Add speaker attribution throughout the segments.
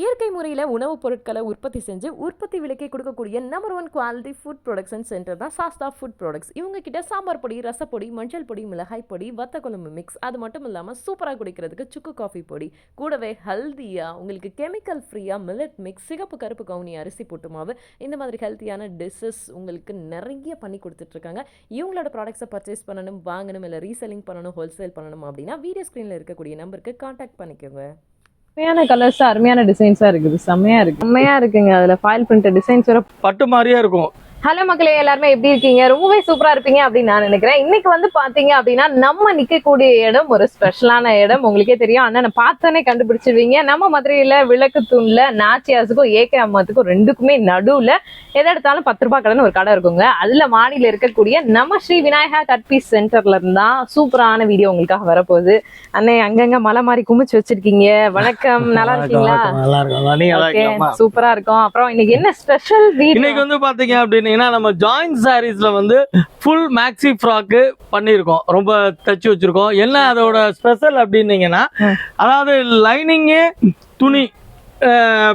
Speaker 1: இயற்கை முறையில் உணவுப் பொருட்களை உற்பத்தி செஞ்சு உற்பத்தி விலைக்கு கொடுக்கக்கூடிய number one quality food production centre தான் சாஸ்தா ஃபுட் ப்ராடக்ட்ஸ் இவங்க கிட்ட சாம்பார் பொடி ரசப்பொடி மஞ்சள் பொடி மிளகாய் பொடி வத்த குழம்பு மிக்ஸ் அது மட்டும் இல்லாமல் சூப்பராக குடிக்கிறதுக்கு சுக்கு காஃபி பொடி. கூடவே ஹெல்த்தியாக உங்களுக்கு கெமிக்கல் ஃப்ரீயாக மில்லட் மிக்ஸ் சிகப்பு கருப்பு கவுனி அரிசி போட்டு மாவு இந்த மாதிரி ஹெல்த்தியான டிஷ்ஷஸ் உங்களுக்கு நிறைய பண்ணி கொடுத்துட்ருக்காங்க. இவங்களோட ப்ராடக்ட்ஸை பர்ச்சேஸ் பண்ணணும் வாங்கணும் இல்லை ரீசெல்லிங் பண்ணணும் ஹோல்சேல் பண்ணணும் அப்படின்னா வீடியோ ஸ்க்ரீனில் இருக்கக்கூடிய நம்பருக்கு காண்டாக்ட் பண்ணிக்கோங்க.
Speaker 2: செம்மையான கலர்ஸ் அருமையான டிசைன்ஸா இருக்குது. செம்மையா இருக்கு. செம்மையா இருக்குங்க. அதுல ஃபாயில் பிரிண்ட் டிசைன்ஸ் வர
Speaker 3: பட்டு மாதிரியா இருக்கும்.
Speaker 2: ஹலோ மக்களே எல்லாருமே எப்படி இருக்கீங்க? ரொம்பவே சூப்பரா இருப்பீங்க அப்படின்னு நான் நினைக்கிறேன். இன்னைக்கு வந்து பாத்தீங்க அப்படின்னா நம்ம நிக்கக்கூடிய இடம் ஒரு ஸ்பெஷலான இடம். உங்களுக்கே தெரியும். அண்ணனை பார்த்தோன்னே கண்டுபிடிச்சிருவீங்க. நம்ம மதுரையில விளக்கு தூண்ல நாச்சியாஸுக்கும் ஏகே அம்மாத்துக்கும் ரெண்டுக்குமே நடுவுல எதை எடுத்தாலும் பத்து ரூபாய் கடைன்னு ஒரு கடை இருக்குங்க. அதுல மாடியில இருக்கக்கூடிய நம்ம ஸ்ரீ விநாயகா கட் பீஸ் சென்டர்ல இருந்தா சூப்பரான வீடியோ உங்களுக்காக வரப்போகுது. அண்ணே அங்கங்க மலை மாதிரி குமிச்சு வச்சிருக்கீங்க. வணக்கம். நல்லா இருக்கீங்களா? சூப்பரா இருக்கும். அப்புறம் இன்னைக்கு என்ன ஸ்பெஷல் வீடியோ?
Speaker 3: இன்னைக்கு வந்து பாத்தீங்க அப்படின்னீங்கன்னா நம்ம ஜாயிண்ட் சாரீஸ்ல வந்து ஃபுல் மேக்ஸி ஃப்ராக்கு பண்ணியிருக்கோம். ரொம்ப தச்சு வச்சிருக்கோம். என்ன அதோட ஸ்பெஷல் அப்படின்னீங்கன்னா அதாவது லைனிங்கு துணி.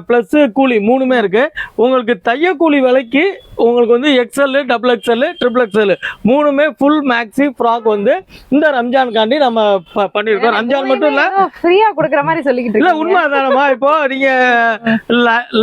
Speaker 3: ப்ளஸ் கூலி மூணுமே இருக்கு. உங்களுக்கு தைய கூலி விலைக்கு உங்களுக்கு வந்து XL double XL triple XL மூணுமே ஃபுல் மேக்ஸி ஃப்ராக் வந்து இந்த ரம்ஜானுக்காண்டி நம்ம பண்ணியிருக்கோம் ரம்ஜான் மட்டும் இல்ல.
Speaker 2: ஃப்ரீயா குடுக்குற மாதிரி சொல்லிக்கிட்டு
Speaker 3: இல்ல. உண்மை அதானமா இப்போ நீங்க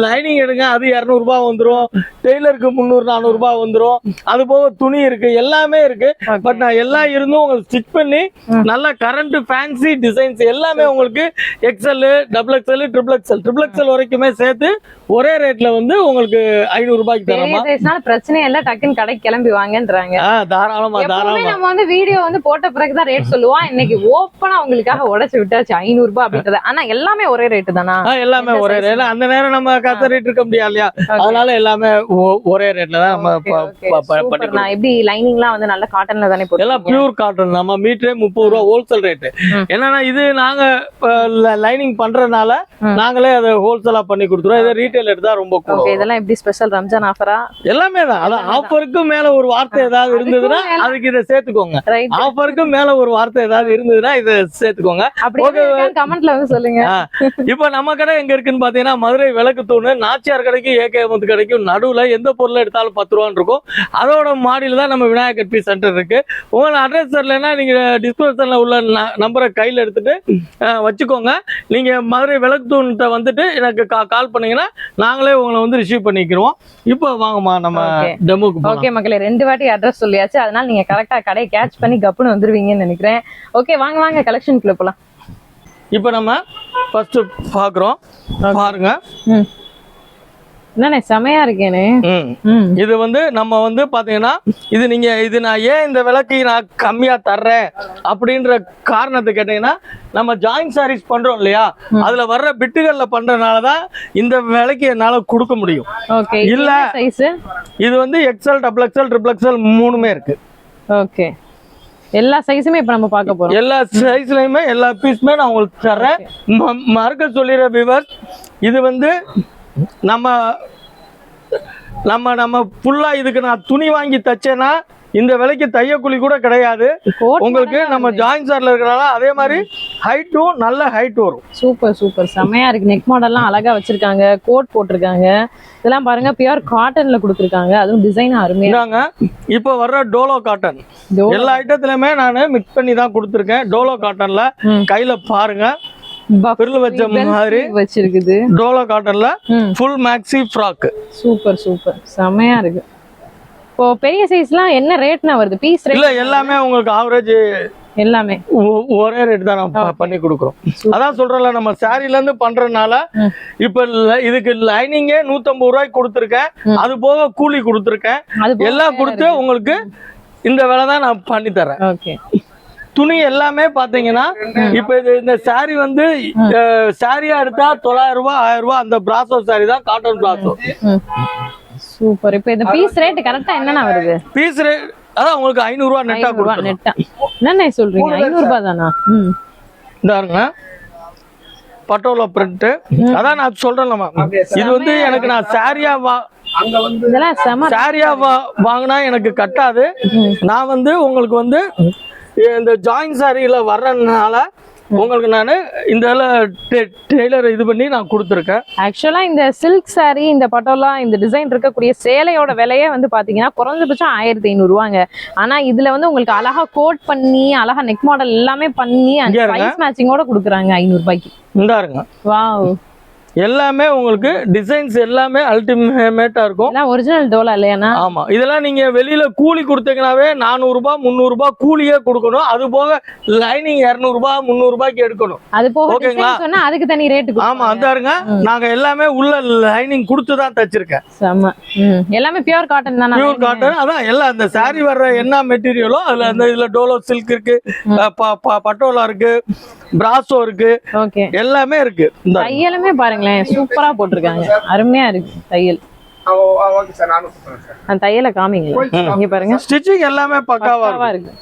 Speaker 3: லைனிங் எடுங்க அது இரநூறுபா வந்துரும். டெய்லருக்கு முந்நூறு நானூறுபா வந்துரும். அது போக துணி இருக்கு எல்லாமே இருக்கு.
Speaker 2: Okay.
Speaker 3: பட் நான் எல்லாம் இருந்தும் உங்களுக்கு ஸ்டிச் பண்ணி நல்ல கரண்ட் ஃபேன்சி டிசைன்ஸ் எல்லாமே உங்களுக்கு XL double XL triple XL triple XL வரைக்குமே சேர்த்து ஒரே ரேட்ல வந்து உங்களுக்கு ஐநூறு ரூபாய்க்கு தரமா?
Speaker 2: சைஸ்னால பிரச்சனையே இல்ல டக்குன்னு கடைக்கு கிளம்பி வாங்கன்றாங்க.
Speaker 3: தாராளமா தாராளமா.
Speaker 2: நம்ம வந்து வீடியோ வந்து போட்ட பிறகுதான் ரேட் சொல்லுவோம் இன்னைக்கு ஓப்பனா உங்களுக்காக உடைச்சு விட்டாச்சு ஐநூறு ரூபாய் அப்படின்றது. ஆனா எல்லாமே ஒரே ரேட்டு தானா?
Speaker 3: எல்லாமே ஒரே? ரேட் அந்த நேரம் நம்ம கத்தறிட்டு இருக்க முடியாது இல்லையா? அதனால எல்லாமே ஒரே ரேட்ல தான் நம்ம
Speaker 2: எப்படி லைனிங்லாம் வந்து நல்ல காட்டன்ல தானே
Speaker 3: எல்லாம்
Speaker 2: போட்டு
Speaker 3: பியூர் காட்டன் நம்ம மீட்டரே முப்பது ரூபா ஹோல்சேல் ரேட்டு. என்னன்னா இது நாங்க லைனிங் பண்றதுனால. நாங்களே அதை ஹோல்சேலா பண்ணி கொடுத்துருவோம் இதை ரீட்டைல் எடுத்தா ரொம்ப கூட
Speaker 2: இதெல்லாம் எப்படி ஸ்பெஷல் ரம்ஜான் ஆஃபரா
Speaker 3: எல்லாமே தான் அதான் ஆஃபருக்கு மேல ஒரு வார்த்தை ஏதாவது இருந்ததுன்னா அதுக்கு இதை சேர்த்துக்கோங்க.
Speaker 2: ரைட்
Speaker 3: ஆஃபருக்கு மேல ஒரு வார்த்தை ஏதாவது இருந்ததுன்னா இதை சேர்த்துக்கோங்க.
Speaker 2: கமெண்ட்ல வந்து சொல்லுங்க.
Speaker 3: இப்போ நம்ம கடை எங்க இருக்குன்னு பாத்தீங்கன்னா மதுரை விளக்கு தூணு நாச்சியார் கடைக்கும் ஏகேமத்து கடைக்கும் நடுவுல எந்த பொருள் எடுத்தாலும் பத்து ரூபான்னு இருக்கும். அதோட மாடியில தான் நம்ம விநாயகர் பி சென்டர் இருக்கு. உங்க அட்ரஸ் தெரியலன்னா நீங்க டிஸ்கிரிப்ஷன்ல உள்ள நம்பரை கையில எடுத்துட்டு வச்சுக்கோங்க. நீங்க மதுரை விளக்கு தூண்கிட்ட வந்துட்டு எனக்கு கால் பண்ணீங்கன்னா நாங்களே உங்களை வந்து ரிசீவ் பண்ணிக்கிறோம் இப்போ வாங்கம்மா நம்ம. டெமோக்கு
Speaker 2: ஓகே மக்களே ரெண்டு வாட்டி அட்ரஸ் சொல்லியாச்சு. அதனால நீங்க கரெக்டா கடையை கேட்ச் பண்ணி கப்புன்னு வந்துருவீங்கன்னு நினைக்கிறேன். ஓகே வாங்க வாங்க கலெக்ஷனுக்குள்ள போலாம்.
Speaker 3: இப்போ நம்ம ஃபர்ஸ்ட் பாக்குறோம் பாருங்க.
Speaker 2: ம். என்னண்ணே செமையா இருக்கேனே.
Speaker 3: இது வந்து நம்ம வந்து பாத்தீங்கன்னா இது நீங்க இது நான் ஏன் இந்த விலைக்கு நான் கம்மியா தர்றேன் அப்படின்ற காரணத்தை கேட்டீங்கன்னா நம்ம ஜாயிண்ட் சாரீஸ் பண்றோம் இல்லையா? அதுல வர்ற பிட்டுகள்ல பண்றதுனாலதான் இந்த விலைக்கு என்னால கொடுக்க முடியும். இல்ல. இது வந்து XL double XL triple XL மூணுமே இருக்கு.
Speaker 2: ஓகே. எல்லா சைஸுமே இப்ப நம்ம பார்க்க போறோம்.
Speaker 3: எல்லா சைஸ்லயுமே எல்லா பீஸுமே நான் உங்களுக்கு தர்றேன். மறுக்க சொல்லிடுற விவர்ஸ் இது வந்து நம்ம நம்ம நம்ம ஃபுல்லா இதுக்கு நான் துணி வாங்கி தச்சேன்னா இந்த விலைக்கு தையக்கூலி கூட கிடையாது.
Speaker 2: கோட்
Speaker 3: உங்களுக்கு நம்ம ஜாயின் சார்ல இருக்கிறனால அதே மாதிரி ஹைட்டும் நல்ல ஹைட் வரும்.
Speaker 2: Super super. செமையா இருக்கு. நெக் மாடல்லாம் அழகா வச்சிருக்காங்க. கோட் போட்டிருக்காங்க. இதெல்லாம் பாருங்க பியூர் காட்டன்ல கொடுத்துருக்காங்க. அதுவும் டிசைன் அருமையா
Speaker 3: இப்போ வர்ற டோலோ காட்டன். எல்லா ஐட்டத்துலயுமே நான் மிக்ஸ் பண்ணி தான் கொடுத்துருக்கேன். டோலோ காட்டன்ல. கையில பாருங்க. பிரில் வச்ச மாதிரி
Speaker 2: வச்சிருக்குது.
Speaker 3: டோலோ காட்டன்ல full maxi frock
Speaker 2: super super. செமையா இருக்கு. இப்போ பெரிய சைஸ்லாம் என்ன ரேட்னா வருது? பீஸ்
Speaker 3: இல்ல
Speaker 2: ரேட்
Speaker 3: எல்லாமே உங்களுக்கு ஆவரேஜ்
Speaker 2: எல்லாமே.
Speaker 3: ஒரே ரேட் தான் நம்ம பண்ணி கொடுக்குறோம். அதான் சொல்றேன்ல நம்ம சாரில இருந்து பண்றதுனால. இப்ப இதுக்கு லைனிங்கே நூத்தம்பது ரூபாய்க்கு கொடுத்துருக்கேன். அது போக கூலி கொடுத்துருக்கேன். எல்லாம் கொடுத்து உங்களுக்கு இந்த விலை தான் நான் பண்ணி தரேன்.
Speaker 2: ஓகே
Speaker 3: துணி எல்லாமே பாத்தீங்கன்னா இப்ப இது இந்த சாரி வந்து சாரியா எடுத்தா தொள்ளாயிரம் ரூபாய் ஆயிரம் ரூபாய் அந்த பிராசோ சாரி தான் காட்டன் பிராசோ
Speaker 2: சூப்பர். இப்போ இந்த பீஸ் ரேட் கரெக்டா என்னண்ணா வருது?
Speaker 3: பீஸ் ரேட் அதான் உங்களுக்கு ஐநூறு ரூபாய் நெட்டா கொடுத்துருவோம்
Speaker 2: நெட்டா என்னண்ணே சொல்றீங்க? ஐநூறு ரூபாய் தானா?
Speaker 3: இந்தாருங்க பட்டோலா பிரிண்ட் அதான் நான் சொல்றேன்லம்மா இது வந்து எனக்கு நான் சாரியா வா சாரியா வா வாங்கினா எனக்கு கட்டாது. நான் வந்து உங்களுக்கு வந்து இந்த ஜாயின் சாரியில வர்றதுனால உங்களுக்கு நான் இந்த டெய்லர் இது பண்ணி நான் கொடுத்துருக்கேன்.
Speaker 2: ஆக்சுவலா இந்த சில்க் saree இந்த பட்டோலா இந்த டிசைன் இருக்கக்கூடிய சேலையோட விலையே வந்து பாத்தீங்கன்னா குறைஞ்சபட்சம் ஆயிரத்தி ஐநூறு ரூபாங்க. ஆனா இதுல வந்து உங்களுக்கு அழகா கோட் பண்ணி அழகா நெக் மாடல் எல்லாமே பண்ணி அந்த மேட்சிங்கோட கொடுக்குறாங்க ஐநூறு ரூபாய்க்கு.
Speaker 3: இந்தாருங்க
Speaker 2: வாவ்
Speaker 3: எல்லாமே உங்களுக்கு டிசைன்ஸ் எல்லாமே அல்டிமேட்டா இருக்கும்.
Speaker 2: ஒரிஜினல் டோலா இல்லையாண்ணா?
Speaker 3: ஆமா. இதெல்லாம் நீங்க வெளியில கூலி கொடுத்தீங்கன்னாவே நானூறு ரூபாய் முந்நூறு ரூபாய் கூலியே கொடுக்கணும். அது போக லைனிங் இருநூறு ரூபாய் முந்நூறு ரூபாய்க்கு எடுக்கணும்.
Speaker 2: அது போக
Speaker 3: ஓகேங்களா?
Speaker 2: அதுக்கு தனி ரேட்டு
Speaker 3: ஆமா அதாருங்க நாங்க எல்லாமே உள்ள லைனிங் கொடுத்து தான் தச்சிருக்கேன்.
Speaker 2: எல்லாமே பியூர் காட்டன் தானே?
Speaker 3: பியூர் காட்டன் அதான். எல்லாம் அந்த saree வர்ற என்ன மெட்டீரியலோ அதுல அந்த இதுல டோலோ சில்க் இருக்கு பட்டோலா இருக்கு பிராசோ இருக்கு. எல்லாமே இருக்கு.
Speaker 2: தையலுமே பாருங்களேன் சூப்பரா போட்டிருக்காங்க. அருமையா இருக்கு தையல். அந்த தையலை காமிங்களேன் இங்க பாருங்க.
Speaker 3: ஸ்டிச்சிங் எல்லாமே பக்காவா
Speaker 2: இருக்கு.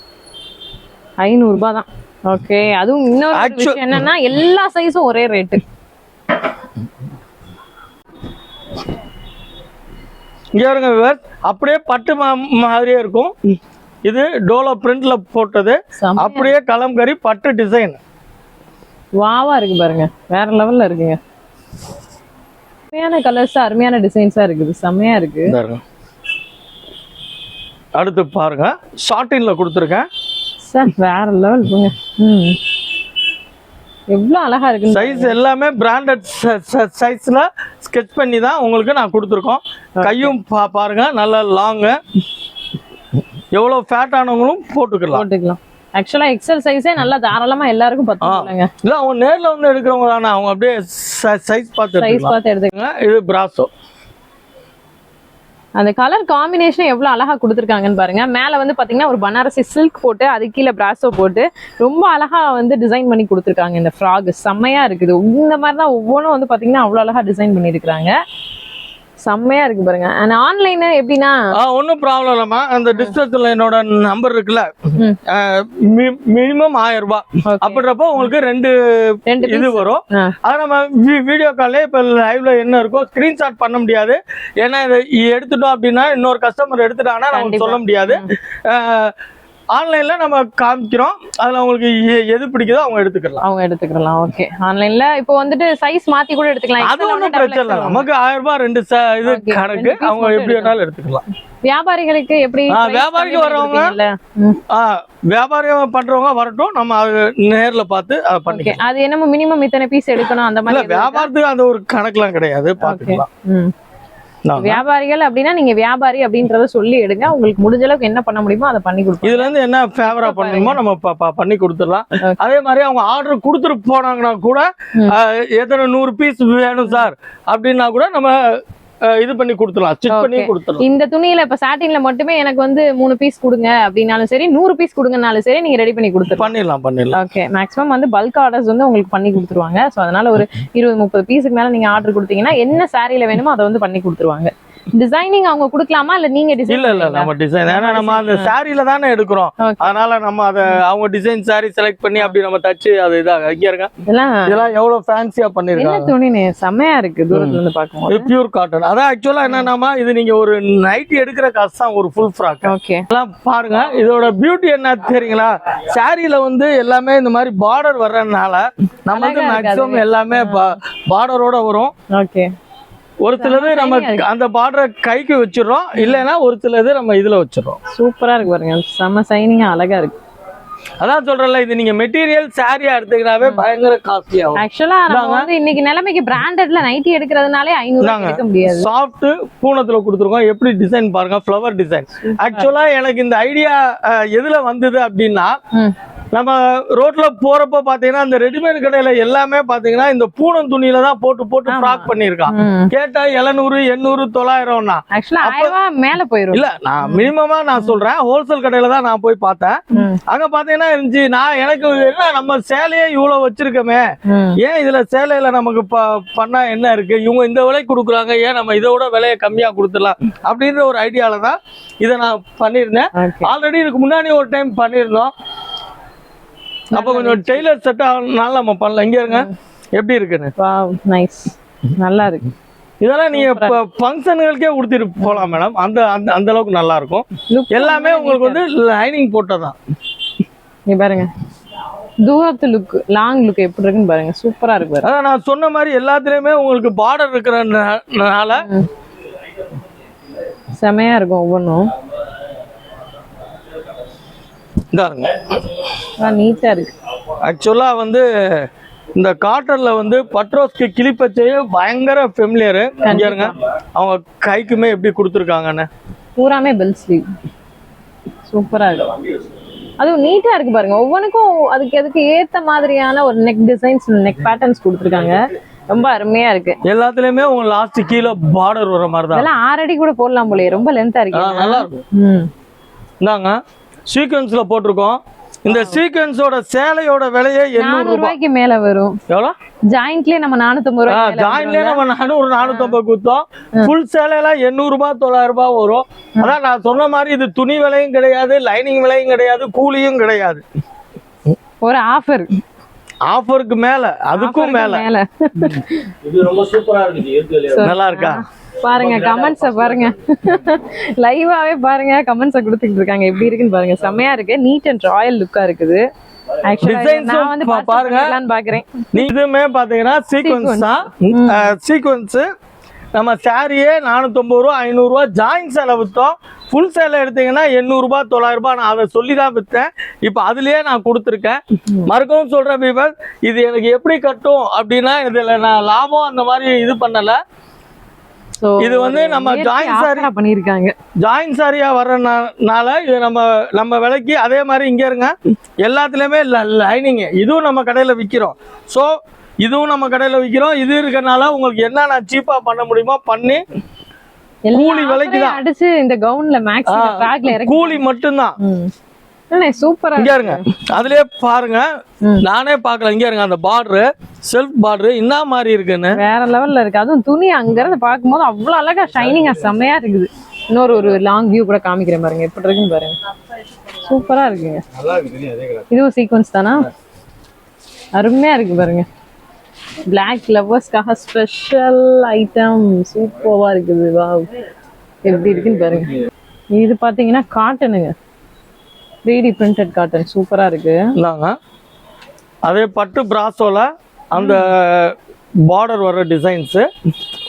Speaker 2: ஐநூறு ரூபாய் தான். ஓகே அதுவும் இன்னொரு ஒரு
Speaker 3: Actu-
Speaker 2: விஷயம் என்னன்னா எல்லா சைஸும் ஒரே ரேட்டு
Speaker 3: இங்க பாருங்க விவர்ஸ் அப்படியே பட்டு மா- மாதிரியே இருக்கும். இது டோலோ பிரிண்ட்ல போட்டது. அப்படியே கலம்கரி பட்டு டிசைன்
Speaker 2: வாவா இருக்கு பாருங்க. வேற லெவல்ல இருக்குங்க. அருமையான கலர்ஸ் அருமையான டிசைன்ஸா இருக்குது. செம்மையா இருக்கு.
Speaker 3: அடுத்து பாருங்க. ஷார்டின்ல கொடுத்துருக்கேன்.
Speaker 2: சார் வேற லெவல் போங்க. ம். எவ்வளவு அழகா இருக்கு
Speaker 3: சைஸ் எல்லாமே பிராண்டட் சைஸ்ல ஸ்கெட்ச் பண்ணி தான் உங்களுக்கு நான் கொடுத்துருக்கோம். கையும் பா- பாருங்க நல்ல லாங்கு எவ்வளவு ஃபேட் ஆனவங்களும் போட்டுக்கலாம்.
Speaker 2: போட்டுக்கலாம். ஆக்சுவலா எக்ஸல் சைஸே நல்லா தாராளமா எல்லாருக்கும் பத்து
Speaker 3: ஆ.
Speaker 2: சொல்லுங்க
Speaker 3: இல்ல அவங்க நேர்ல வந்து எடுக்கிறவங்க தானே அவங்க அப்படியே சைஸ் பார்த்து
Speaker 2: சைஸ் பார்த்து எடுத்துக்கலாம்
Speaker 3: இது பிராசோ
Speaker 2: அந்த கலர் காம்பினேஷன் எவ்வளவு அழகா கொடுத்துருக்காங்கன்னு பாருங்க. மேல வந்து பாத்தீங்கன்னா ஒரு பனாரசி சில்க் போட்டு அது கீழே பிராசோ போட்டு ரொம்ப அழகா வந்து டிசைன் பண்ணி கொடுத்துருக்காங்க இந்த ஃப்ராக் செம்மையா இருக்குது. இந்த மாதிரி தான் ஒவ்வொன்றும் வந்து பாத்தீங்கன்னா அவ்வளவு அழகா டிசைன் பண்ணிருக்காங்க செம்மையா இருக்கு பாருங்க அண்ட் ஆன்லைன் எப்படின்னா
Speaker 3: ஒன்றும் ப்ராப்ளம் இல்லைம்மா அந்த டிஸ்டன்ஸ்ல என்னோட நம்பர் இருக்குல்ல
Speaker 2: ம்.
Speaker 3: மினிமம் ஆயிரம் ரூபாய். அப்படின்றப்போ உங்களுக்கு ரெண்டு இது. வரும். அதை நம்ம வீடியோ கால்ல இப்ப லைவ்ல என்ன இருக்கோ ஸ்கிரீன்ஷாட் பண்ண முடியாது ஏன்னா இதை எடுத்துட்டோம் அப்படின்னா இன்னொரு கஸ்டமர் எடுத்துட்டாங்கன்னா நமக்கு. சொல்ல முடியாது ஆன்லைன்ல நம்ம காமிக்கிறோம். அதுல உங்களுக்கு எ- எது பிடிக்குதோ அவங்க எடுத்துக்கலாம்.
Speaker 2: அவங்க எடுத்துக்கலாம். ஓகே ஆன்லைன்ல இப்போ வந்துட்டு சைஸ் மாத்தி கூட எடுத்துக்கலாம்.
Speaker 3: அது ஒன்றும் பிரச்சனை இல்லை. நமக்கு ஆயிரம் ரூபாய் ரெண்டு இது கணக்கு. அவங்க எப்படி வேணாலும் எடுத்துக்கலாம்.
Speaker 2: வியாபாரிகளுக்கு எப்படி
Speaker 3: வியாபாரிக்கு வர்றவங்க? வியாபாரம் பண்றவங்க வரட்டும். நம்ம அது நேர்ல பார்த்து அதை பண்ணிக்கலாம்.
Speaker 2: அது என்னமோ மினிமம் இத்தனை பீஸ் எடுக்கணும் அந்த மாதிரி?
Speaker 3: வியாபாரத்துக்கு அந்த ஒரு கணக்குலாம் கிடையாது. பாத்துக்கலாம்.
Speaker 2: வியாபாரிகள் அப்படின்னா நீங்க வியாபாரி அப்படின்றத சொல்லி எடுங்க. உங்களுக்கு முடிஞ்ச அளவுக்கு என்ன பண்ண முடியுமோ அதை பண்ணி கொடுப்போம்
Speaker 3: இதுல இருந்து என்ன ஃபேவரா பண்ணணுமோ நம்ம பண்ணி கொடுத்துடலாம். அதே மாதிரி அவங்க ஆர்டர் கொடுத்துட்டு போனாங்கன்னா கூட எத்தனை நூறு பீஸ் வேணும் சார்? அப்படின்னா கூட நம்ம இது பண்ணி கொடுத்துடலாம். ஸ்டிச் பண்ணி. கொடுத்துடலாம்.
Speaker 2: இந்த துணியில இப்ப சாட்டின்ல மட்டுமே எனக்கு வந்து மூணு பீஸ் கொடுங்க அப்படின்னாலும் சரி நூறு பீஸ் கொடுங்கனாலும் சரி நீங்க ரெடி பண்ணி கொடுத்துருங்க
Speaker 3: பண்ணிடலாம் பண்ணிடலாம்.
Speaker 2: ஓகே மேக்ஸிமம் வந்து பல்க் ஆர்டர்ஸ் வந்து உங்களுக்கு பண்ணி கொடுத்துருவாங்க. ஸோ அதனால ஒரு இருபது முப்பது பீஸுக்கு மேல நீங்க ஆர்டர் கொடுத்தீங்கன்னா என்ன சாரியில வேணுமோ அதை வந்து பண்ணி கொடுத்துருவாங்க. டிசைனிங் அவங்க கொடுக்கலாமா? இல்ல நீங்க டிசைன்
Speaker 3: இல்ல இல்ல நம்ம டிசைன் ஏன்னா நம்ம அந்த சாரியில தானே எடுக்கிறோம். அதனால நம்ம அதை அவங்க டிசைன் சாரி செலக்ட் பண்ணி அப்படி நம்ம தச்சு அது இதாக இங்க இருங்க
Speaker 2: இதெல்லாம்
Speaker 3: இதெல்லாம் எவ்வளவு ஃபேன்சியா
Speaker 2: என்ன
Speaker 3: பண்ணிருக்காங்க
Speaker 2: துணினே செம்மையா இருக்கு. தூரத்துல இருந்து பார்க்கும்போது.
Speaker 3: இது பியூர் காட்டன் அதான் ஆக்சுவலா என்னன்னா இது நீங்க ஒரு நைட் எடுக்கிற காசு தான் ஒரு ஃபுல் ஃப்ராக்
Speaker 2: ஓகே
Speaker 3: எல்லாம் பாருங்க இதோட பியூட்டி என்ன தெரியுங்களா? சாரியில வந்து எல்லாமே இந்த மாதிரி பார்டர் வர்றதுனால
Speaker 2: இருக்கு
Speaker 3: மேக்ஸிமம் எல்லாமே பார்டரோட வரும்.
Speaker 2: ஓகே
Speaker 3: ஒரு சிலது நம்ம. அந்த பார்டரை கைக்கு வச்சிடுறோம். இல்லைன்னா ஒரு சிலது நம்ம இதுல வச்சிடுறோம்.
Speaker 2: சூப்பரா இருக்கு பாருங்க. செம்ம சைனிங்கா அழகா இருக்கு.
Speaker 3: அதான் சொல்றேன்ல இது நீங்க மெட்டீரியல் சாரியா எடுத்துக்கிட்டாவே பயங்கர காஸ்ட்லி ஆகும்.
Speaker 2: ஆக்சுவலா நம்ம. வந்து இன்னைக்கு நிலைமைக்கு பிராண்டட்ல நைட்டி எடுக்கிறதுனாலே ஐநூறு. எடுக்க முடியாது.
Speaker 3: சாஃப்ட் பூனத்துல கொடுத்துருக்கோம். எப்படி டிசைன் பாருங்க ஃப்ளவர் டிசைன் ஆக்சுவலா எனக்கு இந்த ஐடியா எதுல வந்தது அப்படின்னா. நம்ம ரோட்ல போறப்ப பாத்தீங்கன்னா இந்த ரெடிமேட் கடையில எல்லாமே பாத்தீங்கன்னா இந்த பூனம் துணியில தான் போட்டு போட்டு. ஃப்ராக் பண்ணிருக்கான். கேட்டா எழுநூறு எண்ணூறு தொள்ளாயிரம்னா.
Speaker 2: மேல போயிரும்.
Speaker 3: இல்ல நான் மினிமமா நான் சொல்றேன். ஹோல்சேல் கடையில தான் நான் போய் பார்த்தேன். அங்க பாத்தீங்கன்னா இருந்துச்சு. நான் எனக்கு என்ன நம்ம சேலையே இவ்வளவு வச்சிருக்கோமே. ஏன் இதுல சேலையில நமக்கு ப- பண்ணா என்ன இருக்கு? இவங்க இந்த விலை கொடுக்குறாங்க. ஏன் நம்ம இதை விட விலையை கம்மியா கொடுத்துடலாம்? அப்படின்ற ஒரு ஐடியால தான் இதை நான் பண்ணியிருந்தேன்.
Speaker 2: Okay.
Speaker 3: ஆல்ரெடி இதுக்கு முன்னாடி ஒரு டைம் பண்ணியிருந்தோம். அப்போ கொஞ்சம் டெய்லர் செட் ஆகனால நம்ம பண்ணல இங்க இருங்க. எப்படி இருக்குன்னு?
Speaker 2: நைஸ் நல்லா இருக்கு.
Speaker 3: இதெல்லாம் நீங்க ஃபங்க்ஷனுகளுக்கே உடுத்திட்டு போலாம் மேடம் அந்த அந்த அந்த அளவுக்கு நல்லா இருக்கும். எல்லாமே உங்களுக்கு வந்து லைனிங் போட்டதான்
Speaker 2: இங்க பாருங்க. தூரத்து லுக் லாங் லுக் எப்படி இருக்குன்னு பாருங்க. சூப்பரா இருக்கு பாருங்க.
Speaker 3: அதான் நான் சொன்ன மாதிரி எல்லாத்துலயுமே உங்களுக்கு பார்டர் இருக்கிறனால
Speaker 2: செமையா இருக்கும் ஒவ்வொன்றும்.
Speaker 3: இதாருங்க
Speaker 2: நீட்டா இருக்கு.
Speaker 3: ஆக்சுவலா வந்து இந்த காட்டன்ல வந்து பட்ரோஸ்க்கு கிளிப்பச்சையும் பயங்கர ஃபெமிலியரு இங்க அவங்க கைக்குமே எப்படி கொடுத்துருக்காங்கன்னு.
Speaker 2: பூராமே பெல் ஸ்லீவ் சூப்பரா இருக்கு. அதுவும் நீட்டா இருக்கு பாருங்க. ஒவ்வொன்றுக்கும் அதுக்கு அதுக்கு ஏத்த மாதிரியான ஒரு நெக் டிசைன்ஸ் நெக் பேட்டர்ன்ஸ் கொடுத்துருக்காங்க. ரொம்ப அருமையா இருக்கு.
Speaker 3: எல்லாத்துலயுமே உங்க லாஸ்ட் கீழே பார்டர் வர மாதிரி தான்
Speaker 2: ஆறு அடி கூட போடலாம் போலயே. ரொம்ப லென்த்தா இருக்கு.
Speaker 3: நல்லா இருக்கும்.
Speaker 2: ம்.
Speaker 3: இந்தாங்க. சீக்வன்ஸ்ல போட்டிருக்கோம். இந்த சீக்வன்ஸோட சேலையோட விலையே எண்ணூறு
Speaker 2: ரூபாய்க்கு மேல வரும்.
Speaker 3: எவ்வளோ?
Speaker 2: ஜாயிண்ட்லயே நம்ம நானூத்தம்பது ரூபாய்
Speaker 3: ஜாயின்லயே நம்ம நானூறு நானூத்தம்பது குத்தோம். ஃபுல் சேலையெல்லாம் எண்ணூறு ரூபாய் தொள்ளாயிரம் ரூபாய் வரும். அதான் நான் சொன்ன மாதிரி இது துணி விலையும் கிடையாது லைனிங் விலையும் கிடையாது கூலியும் கிடையாது.
Speaker 2: ஒரு ஆஃபர்
Speaker 3: ஆஃபருக்கு மேல அதுக்கும் மேல.
Speaker 4: இது ரொம்ப சூப்பரா இருக்கு
Speaker 3: நல்லா இருக்கா?
Speaker 2: பாருங்க கமெண்ட்ஸ பாருங்க. லைவாவே பாருங்க கமெண்ட்ஸ கொடுத்துட்டு இருக்காங்க. எப்படி இருக்குன்னு பாருங்க. செம்மையா இருக்கு. நீட் அண்ட் ராயல் லுக்கா இருக்குது.
Speaker 3: இதுமே பாத்தீங்கன்னா சீக்வன்ஸ் சீக்வன்ஸ் நம்ம சாரியே நானூத்தொம்பது ரூபா ஐநூறு ரூபா ஜாயின் சேலை வித்தோம். ஃபுல் சேலை எடுத்தீங்கன்னா எண்ணூறு ரூபாய் தொள்ளாயிரம் ரூபாய் நான் அதை சொல்லி தான் வித்தேன். இப்போ அதுலயே நான் கொடுத்துருக்கேன். மறுக்கவும் சொல்றேன் பீபர் இது எனக்கு எப்படி கட்டும் அப்படின்னா இதுல நான் லாபம் அந்த மாதிரி இது பண்ணல. இது வந்து நம்ம saree-
Speaker 2: ஆ பண்ணிருக்காங்க
Speaker 3: ஜாயின் சாரியா வர்றதுனால இது நம்ம நம்ம விலைக்கு அதே மாதிரி இங்க இருங்க. எல்லாத்துலயுமே லைனிங் இதுவும் நம்ம கடையில விக்கிறோம். ஸோ இதுவும் நம்ம கடையில விக்கிறோம். இது இருக்கறனால உங்களுக்கு என்ன நான் சீப்பா பண்ண முடியுமோ பண்ணி கூலி விலைக்கு தான்.
Speaker 2: அடிச்சு இந்த கவுன்ல மேக்ஸ் பேக்ல
Speaker 3: கூலி மட்டும்தான்.
Speaker 2: சூப்பரா
Speaker 3: இங்க இருங்க. அதுலயே பாருங்க. நானே பார்க்கல. இங்க இருங்க. அந்த பார்டரு செல்ஃப் பார்டரு என்ன மாதிரி இருக்குன்னு.
Speaker 2: வேற லெவல்ல இருக்கு. அதுவும் துணி அங்க இருந்து பாக்கும்போது அவ்வளவு அழகா ஷைனிங்கா செம்மையா இருக்குது. இன்னொரு ஒரு லாங் வியூ கூட காமிக்கிறேன் பாருங்க. எப்படி இருக்குன்னு பாருங்க. சூப்பரா இருக்குங்க. இதுவும் சீக்வன்ஸ் தானா? அருமையா இருக்கு பாருங்க. பிளாக் லவ்வர்ஸ்க்காக ஸ்பெஷல் ஐட்டம் சூப்பரா இருக்குது. வாவ் எப்படி இருக்குன்னு பாருங்க. இது பாத்தீங்கன்னா காட்டனுங்க த்ரீ டி பிரிண்டட் காட்டன் சூப்பரா இருக்கு.
Speaker 3: இந்தாங்க. அதே பட்டு பிராசோல அந்த பார்டர் வர்ற டிசைன்ஸ்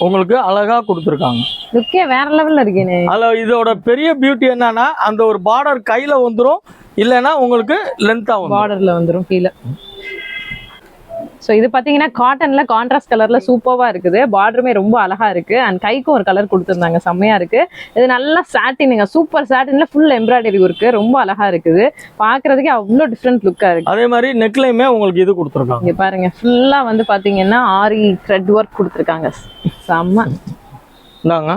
Speaker 3: உங்களுக்கு அழகா கொடுத்துருக்காங்க.
Speaker 2: லுக்கே வேற லெவல்ல இருக்கேனே.
Speaker 3: அதுல இதோட பெரிய பியூட்டி என்னன்னா அந்த ஒரு பார்டர் கையில வந்துரும் இல்லைன்னா உங்களுக்கு லென்த்தா வந்துரும்.
Speaker 2: பார்டர்ல வந்துரும் கீழே. ஸோ இது பார்த்தீங்கன்னா காட்டன்ல கான்ட்ராஸ்ட் கலர்ல சூப்பர்வா இருக்குது. பார்டருமே ரொம்ப அழகா இருக்கு. அண்ட் கைக்கும் ஒரு கலர் கொடுத்துருந்தாங்க. செம்மையா இருக்கு. இது நல்லா சாட்டினுங்க சூப்பர் சாட்டின்ல ஃபுல் எம்ப்ராய்டரி ஒர்க்கு ரொம்ப அழகா இருக்குது. பார்க்கிறதுக்கே அவ்வளோ டிஃப்ரெண்ட் லுக்கா இருக்கு.
Speaker 3: அதே மாதிரி நெக்லையுமே உங்களுக்கு இது கொடுத்துருக்காங்க.
Speaker 2: இங்க பாருங்க. ஃபுல்லா வந்து பாத்தீங்கன்னா ஆரி த்ரெட் ஒர்க் கொடுத்துருக்காங்க. செம்ம.
Speaker 3: இந்தாங்க.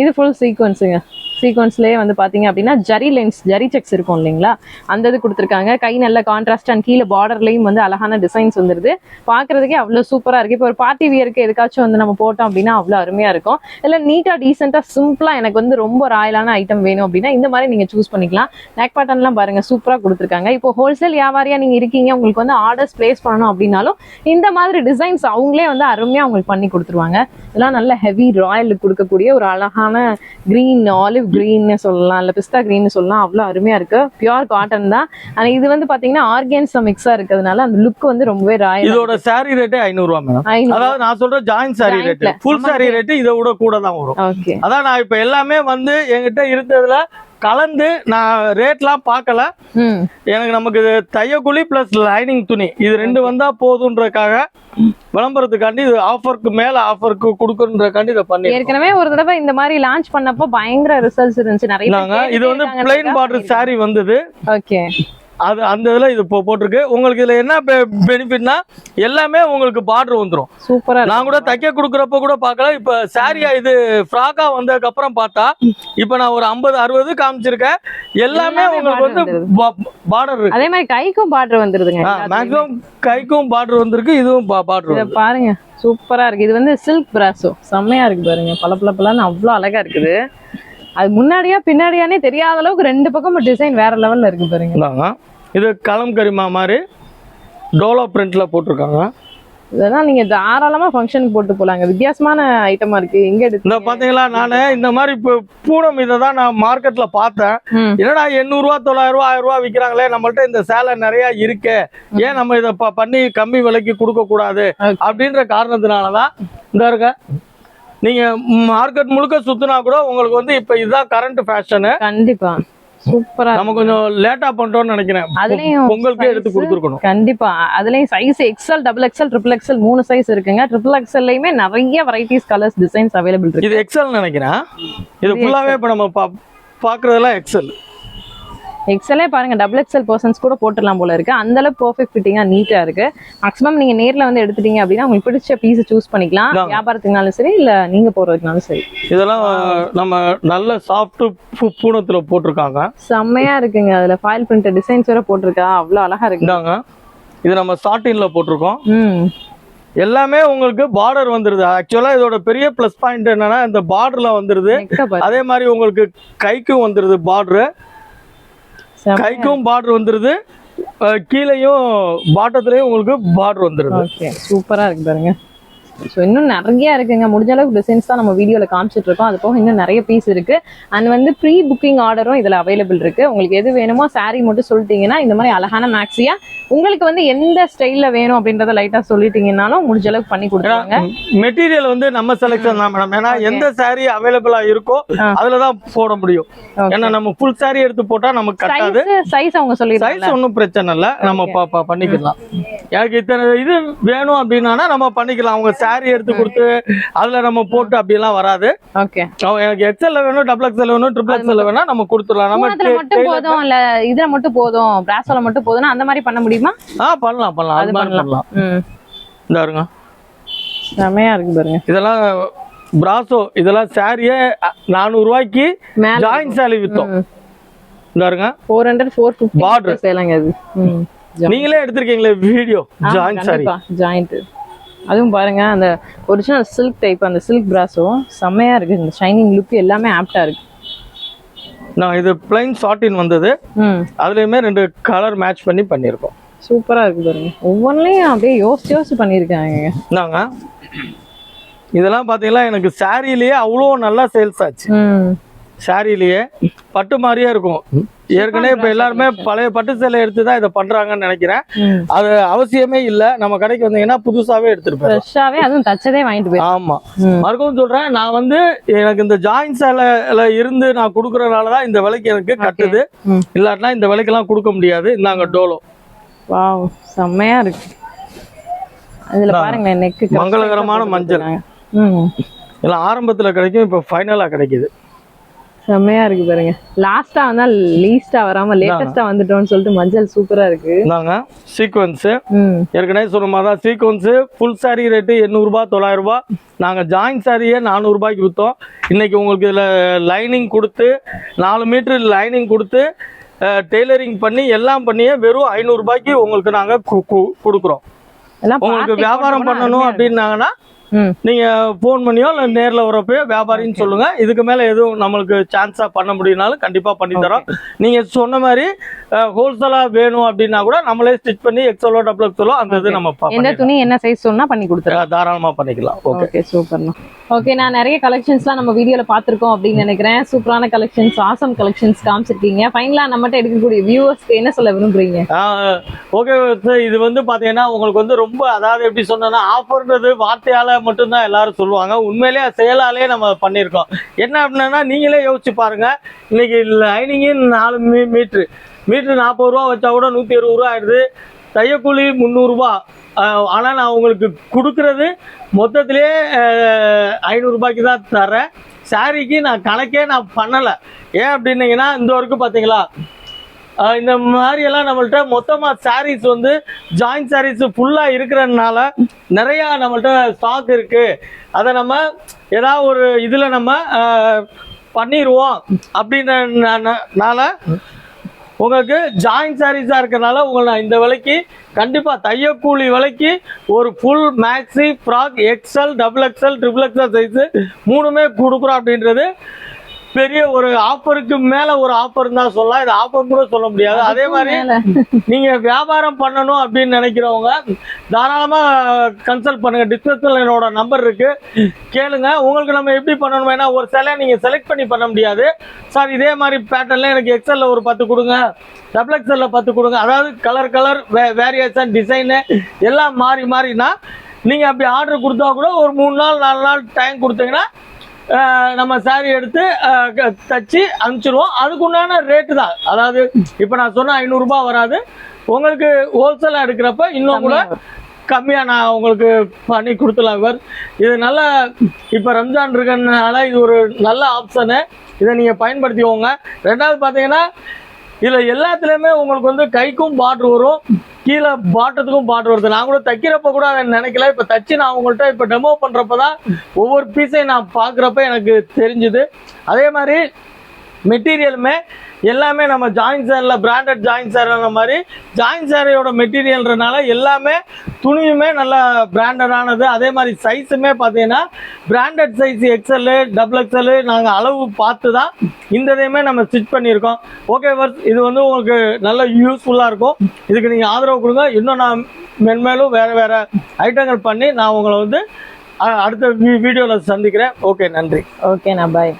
Speaker 2: இது ஃபுல் சீக்வன்ஸுங்க சீக்வன்ஸ்லேயே வந்து பார்த்தீங்க அப்படின்னா ஜரி லென்ஸ் ஜரி செக்ஸ் இருக்கும் இல்லைங்களா? அந்த இது கொடுத்துருக்காங்க. கை நல்ல கான்ட்ராஸ்ட் அண்ட் கீழே பார்டர்லையும் வந்து அழகான டிசைன்ஸ் வந்துருது. பார்க்குறதுக்கே அவ்வளோ சூப்பராக இருக்குது இப்போ ஒரு பார்ட்டி வியருக்கு எதுக்காச்சும் வந்து நம்ம போட்டோம் அப்படின்னா அவ்வளோ அருமையாக இருக்கும். இல்லை நீட்டாக டீசெண்டாக சிம்பிளாக எனக்கு வந்து ரொம்ப ராயலான ஐட்டம் வேணும் அப்படின்னா இந்த மாதிரி நீங்கள் சூஸ் பண்ணிக்கலாம். நெக் பேட்டர்ன்லாம் பாருங்க சூப்பராக கொடுத்துருக்காங்க. இப்போ ஹோல்சேல் வியாபாரியாக நீங்கள் இருக்கீங்க உங்களுக்கு வந்து ஆர்டர்ஸ் பிளேஸ் பண்ணணும் அப்படின்னாலும் இந்த மாதிரி டிசைன்ஸ் அவங்களே வந்து அருமையாக உங்களுக்கு பண்ணி கொடுத்துருவாங்க. இதெல்லாம் நல்ல ஹெவி ராயல் கொடுக்கக்கூடிய ஒரு அழகான கிரீன் ஆலிவ் கிரீன்னு சொல்லலாம் இல்லை பிஸ்தா கிரீன் சொல்லலாம் அவ்வளோ அருமையா இருக்கு. பியூர் காட்டன் தான். ஆனால் இது வந்து பார்த்தீங்கன்னா ஆர்கேன்ஸா மிக்ஸா இருக்கிறதுனால அந்த லுக் வந்து ரொம்பவே ராயல்
Speaker 3: இதோட சாரி ரேட்டே ஐநூறு ரூபா மேடம் அதாவது நான் சொல்றேன் join sari rate. Full sari rate இதை விட கூட தான் வரும்.
Speaker 2: ஓகே
Speaker 3: அதான் நான் இப்ப எல்லாமே வந்து என்கிட்ட இருந்ததுல கலந்து நான் ரேட்லாம் பார்க்கல. எனக்கு நமக்கு இது தையக்கூலி பிளஸ் லைனிங் துணி. இது ரெண்டு வந்தா போதுன்றக்காக விளம்பரத்துக்காண்டி இது ஆஃபருக்கு மேல ஆஃபருக்கு கொடுக்கணுன்றக்காண்டி இதை பண்ணி
Speaker 2: ஏற்கனவே ஒரு தடவை இந்த மாதிரி லான்ச் பண்ணப்போ பயங்கர ரிசல்ட்ஸ் இருந்துச்சு. நிறைய
Speaker 3: இது வந்து பிளைன் பார்டர் saree வந்தது.
Speaker 2: ஓகே
Speaker 3: அது அந்த இதுல இது இப்போ போட்டிருக்கு. உங்களுக்கு இதுல என்ன பெனிஃபிட்னா எல்லாமே உங்களுக்கு பார்டர் வந்துரும்.
Speaker 2: சூப்பரா
Speaker 3: நான் கூட தைக்க கொடுக்குறப்ப கூட பார்க்கல. இப்ப சாரியா இது ஃப்ராக்கா வந்ததுக்கு அப்புறம் பார்த்தா இப்ப நான் ஒரு ஐம்பது அறுபது காமிச்சிருக்கேன். எல்லாமே உங்களுக்கு வந்து பார்டர் இருக்கு.
Speaker 2: அதே மாதிரி கைக்கும் பார்டர் வந்துருதுங்க.
Speaker 3: மேக்ஸிமம் கைக்கும் பார்டர் வந்திருக்கு. இதுவும் பார்டர்
Speaker 2: பாருங்க. சூப்பரா இருக்கு. இது வந்து சில்க் பிராசோ செம்மையா இருக்கு பாருங்க. பல பல பலன்னு அவ்வளோ அழகா இருக்குது. அது முன்னாடியா பின்னாடியானே தெரியாத அளவுக்கு ரெண்டு பக்கம் டிசைன் வேற லெவல்ல இருக்கு பாருங்க.
Speaker 3: இது கலம் கரிமா மாதிரி டோலோ பிரிண்ட்ல போட்டிருக்காங்க.
Speaker 2: இதெல்லாம் நீங்க தாராளமா ஃபங்க்ஷனுக்கு போட்டு போலாங்க. வித்தியாசமான ஐட்டமா இருக்கு. எங்க
Speaker 3: இந்த
Speaker 2: எடுத்து
Speaker 3: பாத்தீங்களா நானு இந்த மாதிரி இப்போ பூனம் இதை தான் நான் மார்க்கெட்ல பார்த்தேன். என்னடா எண்ணூறு ரூபா தொள்ளாயிரம் ரூபா ஆயிரம் ரூபா விக்கிறாங்களே? நம்மள்ட்ட இந்த சேலை நிறைய இருக்கு. ஏன் நம்ம இதை பண்ணி கம்மி விலைக்கு கொடுக்க கூடாது. அப்படின்ற காரணத்தினாலதான் இந்த இருக்க. நீங்க மார்க்கெட் முழுக்க சுத்தினா கூட உங்களுக்கு வந்து இப்ப இதுதான் கரண்ட் ஃபேஷனு
Speaker 2: கண்டிப்பா. சூப்பரா
Speaker 3: நம்ம கொஞ்சம் லேட்டா பண்றோம்னு நினைக்கிறேன்.
Speaker 2: அதுலயும்
Speaker 3: பொங்கலுக்கு எடுத்து கொடுத்துருக்கணும்.
Speaker 2: கண்டிப்பா. அதுலயும் size XL double XL triple XL மூணு சைஸ் இருக்குங்க. ட்ரிபிள் எக்ஸ்எல்லையுமே நிறைய வெரைட்டிஸ் கலர்ஸ் டிசைன்ஸ் அவைலபிள் இருக்கு.
Speaker 3: இது எக்ஸல் நினைக்கிறேன். இது ஃபுல்லாவே இப்ப நம்ம பாக்குறதெல்லாம் எக்ஸல்
Speaker 2: எக்ஸ்எல்லே பாருங்க டபுள் எக்ஸ்எல் பர்சன்ஸ் கூட போட்டுடலாம் போல இருக்கு. அந்த அளவுக்கு பர்ஃபெக்ட் ஃபிட்டிங்கா நீட்டா இருக்கு. மேக்ஸிமம் நீங்க நேர்ல வந்து எடுத்துட்டீங்க அப்படின்னா உங்களுக்கு பிடிச்ச பீஸ் சூஸ் பண்ணிக்கலாம். வியாபாரத்துக்குனாலும் சரி இல்ல நீங்க போறதுக்குனாலும் சரி.
Speaker 3: இதெல்லாம் நம்ம நல்ல சாஃப்ட் பூனத்துல போட்டிருக்காங்க.
Speaker 2: செம்மையா இருக்குங்க. அதுல ஃபாயில் பிரிண்ட் டிசைன்ஸ் வேற போட்டிருக்கா. அவ்வளவு அழகா இருக்கு.
Speaker 3: இந்தாங்க. இது நம்ம சாட்டின்ல போட்டிருக்கோம்.
Speaker 2: ம்.
Speaker 3: எல்லாமே உங்களுக்கு பார்டர் வந்துருது. ஆக்சுவலா இதோட பெரிய ப்ளஸ் பாயிண்ட் என்னன்னா இந்த பார்டர்ல வந்துருது. அதே மாதிரி உங்களுக்கு கைக்கும் வந்துருது பார்டர் கைக்கும் பார்டர் வந்துருது. கீழேயும் பாட்டத்துலயும் உங்களுக்கு பார்டர் வந்துருது.
Speaker 2: சூப்பரா இருக்கு பாருங்க. ஸோ இன்னும் நிறைய இருக்குங்க. முடிஞ்ச அளவுக்கு டிசைன்ஸ் தான் நம்ம வீடியோவில் காமிச்சிட்டு இருக்கோம். அது போக இன்னும் நிறைய பீஸ் இருக்கு. அண்ட் வந்து ப்ரீ புக்கிங் ஆர்டரும் இதில் அவைலபிள் இருக்கு. உங்களுக்கு எது வேணுமோ saree மட்டும் சொல்லிட்டீங்கன்னா இந்த மாதிரி அழகான மேக்ஸியா உங்களுக்கு வந்து எந்த ஸ்டைலில் வேணும் அப்படின்றத லைட்டாக சொல்லிட்டீங்கன்னாலும் முடிஞ்ச அளவுக்கு பண்ணி கொடுத்துருவாங்க.
Speaker 3: மெட்டீரியல் வந்து நம்ம செலக்ஷன் தான் மேடம் ஏன்னா. எந்த saree அவைலபிளா இருக்கோ
Speaker 2: ஆ.
Speaker 3: அதுலதான் போட முடியும். ஏன்னா நம்ம ஃபுல் saree எடுத்து போட்டா நமக்கு கட்டாது.
Speaker 2: சைஸ் சைஸ் அவங்க
Speaker 3: சைஸ்
Speaker 2: சொல்லிடுறாங்க
Speaker 3: ஒன்றும் பிரச்சனை இல்லை. நம்ம பண்ணிக்கலாம். எனக்கு இத்தனை இது வேணும் அப்படின்னா நம்ம பண்ணிக்கலாம். அவங்க saree எடுத்து கொடுத்து அதுல நம்ம போட்டு அப்படிலாம் வராது. எனக்கு எக்ஸல்ல வேணும் டபுள் எக்ஸல் வேணும் ட்ரிபிள் எக்ஸல் வேணா நம்ம கொடுத்துடலாம். நம்ம
Speaker 2: மட்டும் போதும் இல்ல இதுல மட்டும் போதும் பிராசோல மட்டும் போதும்னா அந்த மாதிரி பண்ண முடியுமா?
Speaker 3: ஆ பண்ணலாம் பண்ணலாம். அது மாதிரி
Speaker 2: பண்ணலாம்.
Speaker 3: இந்த இருங்க
Speaker 2: செமையா இருக்கு பாருங்க.
Speaker 3: இதெல்லாம் பிராசோ இதெல்லாம் சாரியே நானூறு ரூபாய்க்கு ஜாயின் சாரி வித்தோம். இந்த இருங்க
Speaker 2: four hundred four fifty
Speaker 3: Border.
Speaker 2: செய்யலாங்க அது.
Speaker 3: நீங்களே எடுத்திருக்கீங்களே வீடியோ ஜாயின் சாரி
Speaker 2: ஜாயிண்ட் அதுவும் பாருங்க அந்த ஒரிஜினல் சில்க் டைப் அந்த சில்க் பிராஸும் செம்மையா இருக்கு. இந்த ஷைனிங் லுக் எல்லாமே ஆப்டா இருக்கு.
Speaker 3: நான் இது பிளைன் சாட்டின் வந்தது. அதுலயுமே ரெண்டு கலர் மேட்ச் பண்ணி பண்ணியிருக்கோம்.
Speaker 2: சூப்பரா இருக்கு பாருங்க. ஒவ்வொன்றிலையும் அப்படியே யோசிச்சு யோசிச்சு பண்ணியிருக்காங்க.
Speaker 3: இந்தாங்க. இதெல்லாம் பாத்தீங்களா எனக்கு சாரிலேயே அவ்வளோ நல்லா சேல்ஸ் ஆச்சு. சாரிலேயே பட்டு மாதிரியே இருக்கும். ஏற்கனவே இப்ப எல்லாருமே பழைய பட்டு சேலை எடுத்து தான் இதை பண்றாங்கன்னு நினைக்கிறேன். அது அவசியமே இல்ல. நம்ம கடைக்கு வந்தீங்கன்னா புதுசாவே
Speaker 2: ஃப்ரெஷ்ஷாவே அதுவும் தச்சதே வாங்கிட்டு
Speaker 3: ஆமா. மறுக்கவும் சொல்றேன் நான் வந்து எனக்கு இந்த ஜாயின் சேலைல இருந்து நான் கொடுக்கறதுனால தான் இந்த விலைக்கு எனக்கு கட்டுது. இல்லாட்டினா இந்த விலைக்கெல்லாம் கொடுக்க முடியாது. இந்தாங்க டோலோ.
Speaker 2: வாவ் செம்மையா இருக்கு. அதுல நெக்கு
Speaker 3: மங்களகரமான மஞ்சள். எல்லாம் ஆரம்பத்துல கிடைக்கும் இப்ப ஃபைனலா கிடைக்குது.
Speaker 2: செம்மையா இருக்கு பாருங்க. லாஸ்டா வந்தா லீஸ்டா வராம லேட்டஸ்டா வந்துட்டோம்னு சொல்லிட்டு மஞ்சள் சூப்பரா இருக்கு.
Speaker 3: இந்தாங்க. சீக்வன்ஸ் ஏற்கனவே சொன்ன மாதிரி தான் சீக்வன்ஸ் ஃபுல் சாரி ரேட்டு எண்ணூறுபா தொள்ளாயிரம் ரூபாய் நாங்கள் ஜாயின் சாரியே நானூறுபாய்க்கு விற்றோம் இன்னைக்கு உங்களுக்கு இதில் லைனிங் கொடுத்து நாலு மீட்டர் லைனிங் கொடுத்து டெய்லரிங் பண்ணி எல்லாம் பண்ணியே வெறும் ஐநூறுபாய்க்கு உங்களுக்கு நாங்கள் கொடுக்குறோம். உங்களுக்கு வியாபாரம் பண்ணணும். அப்படின்னாங்கன்னா
Speaker 2: ம்.
Speaker 3: நீங்கள் ஃபோன் பண்ணியோ இல்லை நேரில் வரப்போ வியாபாரின்னு சொல்லுங்க. இதுக்கு மேலே எதுவும் நம்மளுக்கு சான்ஸாக பண்ண முடியும்னாலும் கண்டிப்பாக பண்ணி தரோம். நீங்கள் சொன்ன மாதிரி ஹோல்சேலாக வேணும் அப்படின்னா கூட நம்மளே ஸ்டிச் பண்ணி எக்ஸலோ டபுள் எக்ஸலோ அந்த இது நம்ம
Speaker 2: எந்த. துணி என்ன சைஸ் சொன்னா பண்ணி கொடுத்துருவோம்
Speaker 3: தாராளமா பண்ணிக்கலாம். ஓகே
Speaker 2: சூப்பர்ண்ணா ஓகே நான் நிறைய கலெக்ஷன்ஸ்லாம் நம்ம வீடியோல பார்த்திருக்கோம் அப்படின்னு நினைக்கிறேன். சூப்பரான கலெக்ஷன்ஸ் ஆசம் கலெக்ஷன்ஸ் காமிச்சிருக்கீங்க. ஃபைனலா நம்மகிட்ட எடுக்கக்கூடிய வியூவர்ஸ்க்கு என்ன சொல்ல விரும்புறீங்க?
Speaker 3: ஓகே இது வந்து பாத்தீங்கன்னா உங்களுக்கு வந்து ரொம்ப அதாவது எப்படி சொன்னா ஆஃபர்ன்றது வார்த்தையால மட்டும்தான் எல்லாரும் சொல்லுவாங்க. உண்மையிலேயே செயலாலே நம்ம பண்ணியிருக்கோம். என்ன அப்படின்னா நீங்களே யோசிச்சு பாருங்க. இன்னைக்கு லைனிங்கு நாலு மீ மீட்ரு. மீட்ரு நாற்பது ரூபா வச்சா கூட நூற்றி இருபது ரூபா ஆயிடுது. தையக்கூலி முந்நூறுரூபா ஆனால் நான் உங்களுக்கு கொடுக்கறது மொத்தத்திலே ஐநூறுரூபாய்க்கு தான் தரேன் சாரிக்கு நான் கணக்கே நான் பண்ணலை. ஏன் அப்படின்னீங்கன்னா இந்த வரைக்கும் பார்த்தீங்களா இந்த மாதிரி எல்லாம் நம்மள்ட்ட மொத்தமா சாரீஸ் வந்து ஜாயிண்ட் சாரீஸ் ஃபுல்லா இருக்கிறதுனால நிறைய நம்மள்ட்ட ஸ்டாக் இருக்கு. அதை நம்ம ஏதாவது ஒரு இதுல நம்ம பண்ணிடுவோம் அப்படின்றனால உங்களுக்கு ஜாயிண்ட் சாரீஸாக இருக்கிறனால உங்களை நான் இந்த விலைக்கு கண்டிப்பாக தையக்கூலி விலைக்கு ஒரு full maxi frock XL double XL triple XL size மூணுமே கொடுக்குறோம் அப்படின்றது பெரிய ஒரு ஆஃபருக்கு மேல ஒரு ஆஃபர் தான் சொல்லலாம். இது ஆஃபர் கூட சொல்ல முடியாது. அதே மாதிரி. நீங்க வியாபாரம் பண்ணணும் அப்படின்னு நினைக்கிறவங்க தாராளமா கன்சல்ட் பண்ணுங்க. டிஸ்கிரிப்ஷன்ல என்னோட நம்பர் இருக்கு. கேளுங்க. உங்களுக்கு நம்ம எப்படி பண்ணணும் ஏன்னா ஒரு சிலை நீங்க செலக்ட் பண்ணி பண்ண முடியாது. சார் இதே மாதிரி பேட்டர்ன்ல எனக்கு எக்ஸல்ல ஒரு பத்து கொடுங்க. டபுள் எக்ஸல்ல பத்து கொடுங்க. அதாவது கலர் கலர் வேரியேஷன் டிசைனு எல்லாம் மாறி மாறினா நீங்க அப்படி ஆர்டர் கொடுத்தா கூட ஒரு மூணு நாள் நாலு நாள் டைம் கொடுத்தீங்கன்னா நம்ம saree எடுத்து தச்சு அனுப்பிச்சிருவோம். அதுக்குண்டான ரேட்டு தான். அதாவது இப்போ நான் சொன்ன ஐநூறுரூபா வராது. உங்களுக்கு ஹோல்சேலாக எடுக்கிறப்ப இன்னும் கூட கம்மியாக நான் உங்களுக்கு பண்ணி கொடுத்துலாம் சார் இது நல்ல இப்போ ரம்ஜான் இருக்கறதுனால இது ஒரு நல்ல ஆப்ஷனு இதை நீங்கள் பயன்படுத்திக்கோங்க. ரெண்டாவது பார்த்தீங்கன்னா இதில் எல்லாத்துலேயுமே உங்களுக்கு வந்து கைக்கும் பார்டர் வரும். கீழே பாட்டத்துக்கும் பாட்டு வருது. நான் கூட தைக்கிறப்ப கூட அதை நினைக்கல. இப்போ தச்சு நான் அவங்கள்ட்ட இப்போ டெமோ பண்ணுறப்ப தான் ஒவ்வொரு பீஸையும் நான் பார்க்குறப்ப எனக்கு தெரிஞ்சுது. அதே மாதிரி மெட்டீரியலுமே எல்லாமே நம்ம ஜாயின் சேரில் பிராண்டட் ஜாயின் சேர் மாதிரி ஜாயின் சேரையோட மெட்டீரியல்ன்றனால எல்லாமே துணியுமே நல்லா பிராண்டடானது அதே மாதிரி சைஸுமே பார்த்தீங்கன்னா branded size XL double XL நாங்கள் அளவு பார்த்து தான் இந்த இதையுமே நம்ம ஸ்டிச் பண்ணியிருக்கோம். ஓகே வர்ஸ் இது வந்து உங்களுக்கு நல்ல யூஸ்ஃபுல்லாக இருக்கும். இதுக்கு நீங்கள் ஆதரவு கொடுங்க. இன்னும் நான் மென்மேலும் வேறு வேறு ஐட்டங்கள் பண்ணி நான் உங்களை வந்து அடுத்த வீடியோவில் சந்திக்கிறேன். ஓகே நன்றி.
Speaker 2: ஓகே நான் பாய்